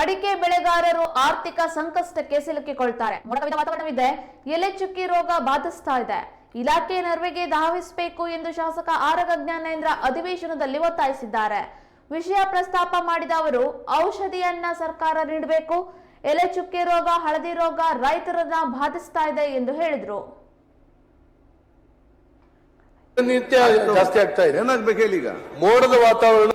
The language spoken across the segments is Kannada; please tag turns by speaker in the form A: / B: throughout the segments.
A: ಅಡಿಕೆ ಬೆಳೆಗಾರರು ಆರ್ಥಿಕ ಸಂಕಷ್ಟಕ್ಕೆ ಸಿಲುಕಿಕೊಳ್ತಾರೆ. ವಾತಾವರಣವಿದೆ. ಎಲೆ ಚುಕ್ಕಿ ರೋಗ ಬಾಧಿಸ್ತಾ ಇದೆ. ಇಲಾಖೆ ನೆರವಿಗೆ ಧಾವಿಸಬೇಕು ಎಂದು ಶಾಸಕ ಆರಗ ಜ್ಞಾನೇಂದ್ರ ಅಧಿವೇಶನದಲ್ಲಿ ಒತ್ತಾಯಿಸಿದ್ದಾರೆ. ವಿಷಯ ಪ್ರಸ್ತಾಪ ಮಾಡಿದ ಅವರು ಔಷಧಿಯನ್ನ ಸರ್ಕಾರ ನೀಡಬೇಕು. ಎಲೆ ಚುಕ್ಕೆ ರೋಗ ಹಳದಿ ರೋಗ ರೈತರನ್ನ ಬಾಧಿಸ್ತಾ ಇದೆ ಎಂದು ಹೇಳಿದ್ರು.
B: ನಿತ್ಯ ಜಾಸ್ತಿ ಆಗ್ತಾ ಇದೆ.
C: ಏನಾಗ್ಬೇಕು ಹೇಳಿ ಈಗ?
B: ಮೋಡದ ವಾತಾವರಣ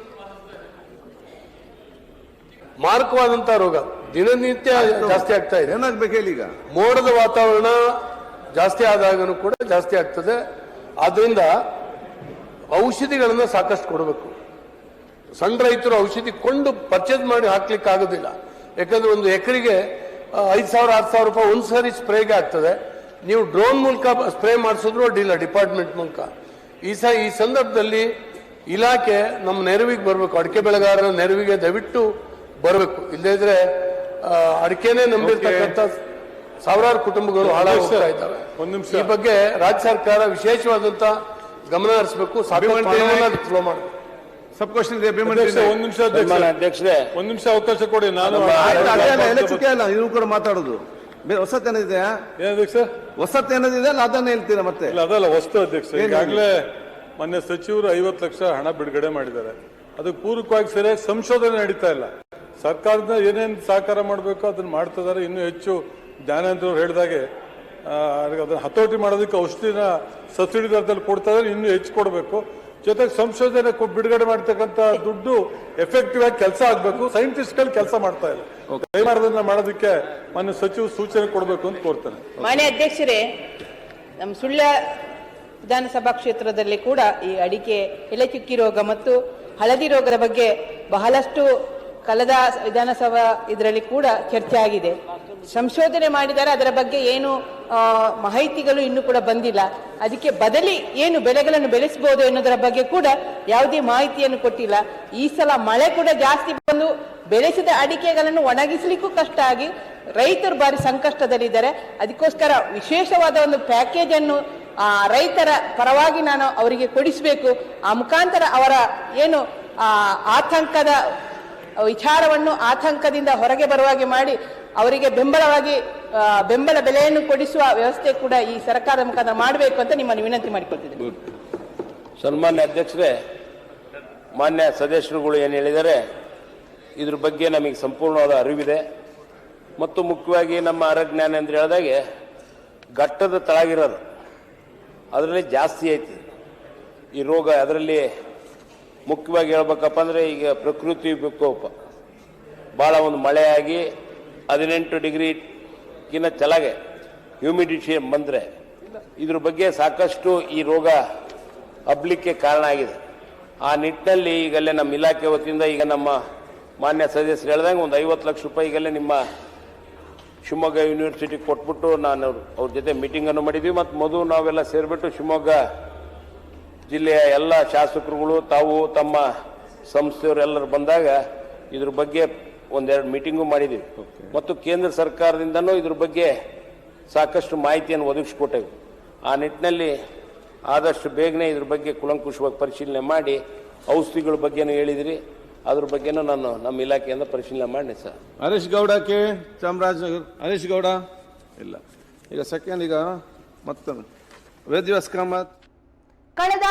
B: ಮಾರಕವಾದಂತಹ ರೋಗ. ದಿನನಿತ್ಯ ಜಾಸ್ತಿ ಆಗ್ತಾ ಇದೆ.
C: ಏನಾಗ್ಬೇಕು ಹೇಳಿ ಈಗ?
B: ಮೋಡದ ವಾತಾವರಣ ಜಾಸ್ತಿ ಆದಾಗನು ಕೂಡ ಜಾಸ್ತಿ ಆಗ್ತದೆ. ಆದ್ರಿಂದ ಔಷಧಿಗಳನ್ನ ಸಾಕಷ್ಟು ಕೊಡಬೇಕು. ಸಣ್ಣ ರೈತರು ಔಷಧಿ ಕೊಂಡು ಪರ್ಚೇಸ್ ಮಾಡಿ ಹಾಕ್ಲಿಕ್ಕೆ ಆಗೋದಿಲ್ಲ. ಯಾಕಂದ್ರೆ ಒಂದು ಎಕರೆಗೆ ಐದು ಸಾವಿರ ಆರು ಸಾವಿರ ರೂಪಾಯಿ ಒಂದು ಸಾರಿ ಸ್ಪ್ರೇಗೆ ಆಗ್ತದೆ. ನೀವು ಡ್ರೋನ್ ಮೂಲಕ ಸ್ಪ್ರೇ ಮಾಡಿಸಿದ್ರು ಅಡ್ಡಿಲ್ಲ ಡಿಪಾರ್ಟ್ಮೆಂಟ್ ಮೂಲಕ. ಈ ಸ ಈ ಸಂದರ್ಭದಲ್ಲಿ ಇಲಾಖೆ ನಮ್ಮ ನೆರವಿಗೆ ಬರಬೇಕು. ಅಡಿಕೆ ಬೆಳೆಗಾರರ ನೆರವಿಗೆ ದಯವಿಟ್ಟು ಬರಬೇಕು. ಇಲ್ಲದೇ ಇದ್ರೆ ಅಡಿಕೆನೆ ನಂಬಿರ್ತಕ್ಕಂಥ ಸಾವಿರಾರು ಕುಟುಂಬಗಳು ಹಾಳಾಗ್ತಾ ಇದ್ದಾವೆ.
D: ಒಂದ್ ನಿಮಿಷ.
B: ಈ ಬಗ್ಗೆ ರಾಜ್ಯ ಸರ್ಕಾರ ವಿಶೇಷವಾದಂತ ಗಮನ ಹರಿಸಬೇಕು. ಸಾಕಷ್ಟು ಫ್ಲೋ ಮಾಡಬೇಕು
C: ಸಬ್ ಕ್ವಶನ್ ಇದೆ
D: ಒಂದು ಒಂದ್ ನಿಮಿಷ ಅಧ್ಯಕ್ಷ.
E: ಅಧ್ಯಕ್ಷರೇ.
D: ಒಂದು ನಿಮಿಷ ಅವಕಾಶ ಕೊಡಿ ನಾನು
C: ನೀವು ಕೂಡ ಮಾತಾಡೋದು. ಹೊಸತ್ ಏನಿದೆ
D: ಏನ್ ಅಧ್ಯಕ್ಷ?
C: ಹೊಸತ್ ಏನದಿದೆ ಅಲ್ಲ ಅದನ್ನ ಹೇಳ್ತೀರಾ ಮತ್ತೆ?
D: ಇಲ್ಲ ಅದಲ್ಲ ವಸ್ತು ಅಧ್ಯಕ್ಷ. ಈಗಾಗಲೇ ಮೊನ್ನೆ ಸಚಿವರು ಐವತ್ತು ಲಕ್ಷ ಹಣ ಬಿಡುಗಡೆ ಮಾಡಿದ್ದಾರೆ. ಅದಕ್ಕೆ ಪೂರಕವಾಗಿ ಸರಿಯಾಗಿ ಸಂಶೋಧನೆ ನಡೀತಾ ಇಲ್ಲ. ಸರ್ಕಾರದಿಂದ ಏನೇನು ಸಹಕಾರ ಮಾಡಬೇಕು ಅದನ್ನು ಮಾಡ್ತಿದ್ದಾರೆ ಇನ್ನೂ ಹೆಚ್ಚು ಜ್ಞಾನೇಂದ್ರ ಅವರು ಹೇಳಿದಾಗೆ ಅದನ್ನು ಹತೋಟಿ ಮಾಡೋದಕ್ಕೆ ಔಷಧಿನ ಸಬ್ಸಿಡಿ ದರದಲ್ಲಿ ಕೊಡ್ತಾ ಇದ್ದಾರೆ ಇನ್ನೂ ಹೆಚ್ಚು ಕೊಡಬೇಕು. ಜೊತೆಗೆ ಸಂಶೋಧನೆ ಬಿಡುಗಡೆ ಮಾಡ್ತಕ್ಕಂಥ ದುಡ್ಡು ಎಫೆಕ್ಟಿವ್ ಆಗಿ ಕೆಲಸ ಆಗಬೇಕು. ಸೈಂಟಿಸ್ಟ್ಗಳು ಕೆಲಸ ಮಾಡ್ತಾ ಇಲ್ಲ. ಕೈಮಾರದನ್ನ ಮಾಡೋದಕ್ಕೆ ಮಾನ್ಯ ಸಚಿವ ಸೂಚನೆ ಕೊಡಬೇಕು ಅಂತ ಕೋರ್ತಾನೆ.
F: ಮಾನ್ಯ ಅಧ್ಯಕ್ಷರೇ, ನಮ್ಮ ಸುಳ್ಯ ವಿಧಾನಸಭಾ ಕ್ಷೇತ್ರದಲ್ಲಿ ಕೂಡ ಈ ಅಡಿಕೆ ಎಲೆಚುಕ್ಕಿ ರೋಗ ಮತ್ತು ಹಳದಿ ರೋಗದ ಬಗ್ಗೆ ಬಹಳಷ್ಟು ಕಳೆದ ವಿಧಾನಸಭಾ ಇದರಲ್ಲಿ ಕೂಡ ಚರ್ಚೆ ಆಗಿದೆ ಸಂಶೋಧನೆ ಮಾಡಿದರೆ ಅದರ ಬಗ್ಗೆ ಏನು ಮಾಹಿತಿಗಳು ಇನ್ನೂ ಕೂಡ ಬಂದಿಲ್ಲ. ಅದಕ್ಕೆ ಬದಲಿ ಏನು ಬೆಳೆಗಳನ್ನು ಬೆಳೆಸಬಹುದು ಎನ್ನುವುದರ ಬಗ್ಗೆ ಕೂಡ ಯಾವುದೇ ಮಾಹಿತಿಯನ್ನು ಕೊಟ್ಟಿಲ್ಲ. ಈ ಸಲ ಮಳೆ ಕೂಡ ಜಾಸ್ತಿ ಬಂದು ಬೆಳೆಸಿದ ಅಡಿಕೆಗಳನ್ನು ಒಣಗಿಸಲಿಕ್ಕೂ ಕಷ್ಟ ಆಗಿ ರೈತರು ಬಾರಿ ಸಂಕಷ್ಟದಲ್ಲಿದ್ದಾರೆ. ಅದಕ್ಕೋಸ್ಕರ ವಿಶೇಷವಾದ ಒಂದು ಪ್ಯಾಕೇಜ್ ಅನ್ನು ರೈತರ ಪರವಾಗಿ ನಾನು ಅವರಿಗೆ ಕೊಡಿಸಬೇಕು. ಆ ಮುಖಾಂತರ ಅವರ ಏನು ಆತಂಕದ ವಿಚಾರವನ್ನು ಆತಂಕದಿಂದ ಹೊರಗೆ ಬರುವಾಗೆ ಮಾಡಿ ಅವರಿಗೆ ಬೆಂಬಲವಾಗಿ ಬೆಂಬಲ ಬೆಲೆಯನ್ನು ಕೊಡಿಸುವ ವ್ಯವಸ್ಥೆ ಕೂಡ ಈ ಸರ್ಕಾರದ ಮುಖಾಂತರ ಮಾಡಬೇಕು ಅಂತ ನಿಮ್ಮನ್ನು ವಿನಂತಿ ಮಾಡಿಕೊಳ್ತಿದ್ದೇನೆ.
E: ಸನ್ಮಾನ್ಯ ಅಧ್ಯಕ್ಷರೇ, ಮಾನ್ಯ ಸದಸ್ಯರುಗಳು ಏನು ಹೇಳಿದರೆ ಇದ್ರ ಬಗ್ಗೆ ನಮಗೆ ಸಂಪೂರ್ಣವಾದ ಅರಿವಿದೆ. ಮತ್ತು ಮುಖ್ಯವಾಗಿ ನಮ್ಮ ಅರಜ್ಞಾನ ಅಂತ ಹೇಳಿದಾಗೆ, ಘಟ್ಟದ ತಳಗಿರೋದು ಅದರಲ್ಲಿ ಜಾಸ್ತಿ ಐತಿ. ಈ ರೋಗ ಅದರಲ್ಲಿ ಮುಖ್ಯವಾಗಿ ಹೇಳ್ಬೇಕಪ್ಪ ಅಂದರೆ ಈಗ ಪ್ರಕೃತಿ ವಿಕೋಪ. ಭಾಳ ಒಂದು ಮಳೆಯಾಗಿ ಹದಿನೆಂಟು ಡಿಗ್ರಿಗಿನ್ನ ಕೆಳಗೆ ಹ್ಯೂಮಿಡಿಟಿ ಬಂದರೆ ಇದ್ರ ಬಗ್ಗೆ ಸಾಕಷ್ಟು ಈ ರೋಗ ಹಬ್ಬಲಿಕ್ಕೆ ಕಾರಣ ಆಗಿದೆ. ಆ ನಿಟ್ಟಿನಲ್ಲಿ ಈಗಲೇ ನಮ್ಮ ಇಲಾಖೆ ವತಿಯಿಂದ ಈಗ ನಮ್ಮ ಮಾನ್ಯ ಸದಸ್ಯರು ಹೇಳ್ದಂಗೆ ಒಂದು ಐವತ್ತು ಲಕ್ಷ ರೂಪಾಯಿ ನಿಮ್ಮ ಶಿವಮೊಗ್ಗ ಯೂನಿವರ್ಸಿಟಿ ಕೊಟ್ಬಿಟ್ಟು ನಾನು ಅವ್ರ ಅವ್ರ ಜೊತೆ ಮೀಟಿಂಗನ್ನು ಮಾಡಿದ್ವಿ. ಮತ್ತು ಮೊದಲು ನಾವೆಲ್ಲ ಸೇರಿಬಿಟ್ಟು ಶಿವಮೊಗ್ಗ ಜಿಲ್ಲೆಯ ಎಲ್ಲ ಶಾಸಕರುಗಳು ತಾವು ತಮ್ಮ ಸಂಸ್ಥೆಯವರೆಲ್ಲರೂ ಬಂದಾಗ ಇದ್ರ ಬಗ್ಗೆ ಒಂದೆರಡು ಮೀಟಿಂಗು ಮಾಡಿದ್ದೀವಿ ಮತ್ತು ಕೇಂದ್ರ ಸರ್ಕಾರದಿಂದನೂ ಇದ್ರ ಬಗ್ಗೆ ಸಾಕಷ್ಟು ಮಾಹಿತಿಯನ್ನು ಒದಗಿಸ್ಕೊಟ್ಟೆವು. ಆ ನಿಟ್ಟಿನಲ್ಲಿ ಆದಷ್ಟು ಬೇಗನೆ ಇದ್ರ ಬಗ್ಗೆ ಕುಲಂಕುಷವಾಗಿ ಪರಿಶೀಲನೆ ಮಾಡಿ ಔಷಧಿಗಳ ಬಗ್ಗೆನೂ ಹೇಳಿದಿರಿ. ಅದ್ರ ಬಗ್ಗೆನೂ ನಾನು ನಮ್ಮ ಇಲಾಖೆಯಿಂದ ಪರಿಶೀಲನೆ ಮಾಡಿ ಸರ್.
C: ಹರೀಶ್ ಗೌಡ ಕೆ ಚಾಮರಾಜನಗರ್. ಹರೀಶ್ ಗೌಡ? ಇಲ್ಲ. ಈಗ ಸೆಕೆಂಡ್ ಈಗ ಮತ್ತೊಂದು ವೇದ್ಯ ಕಾಮತ್.
A: ಕಳೆದ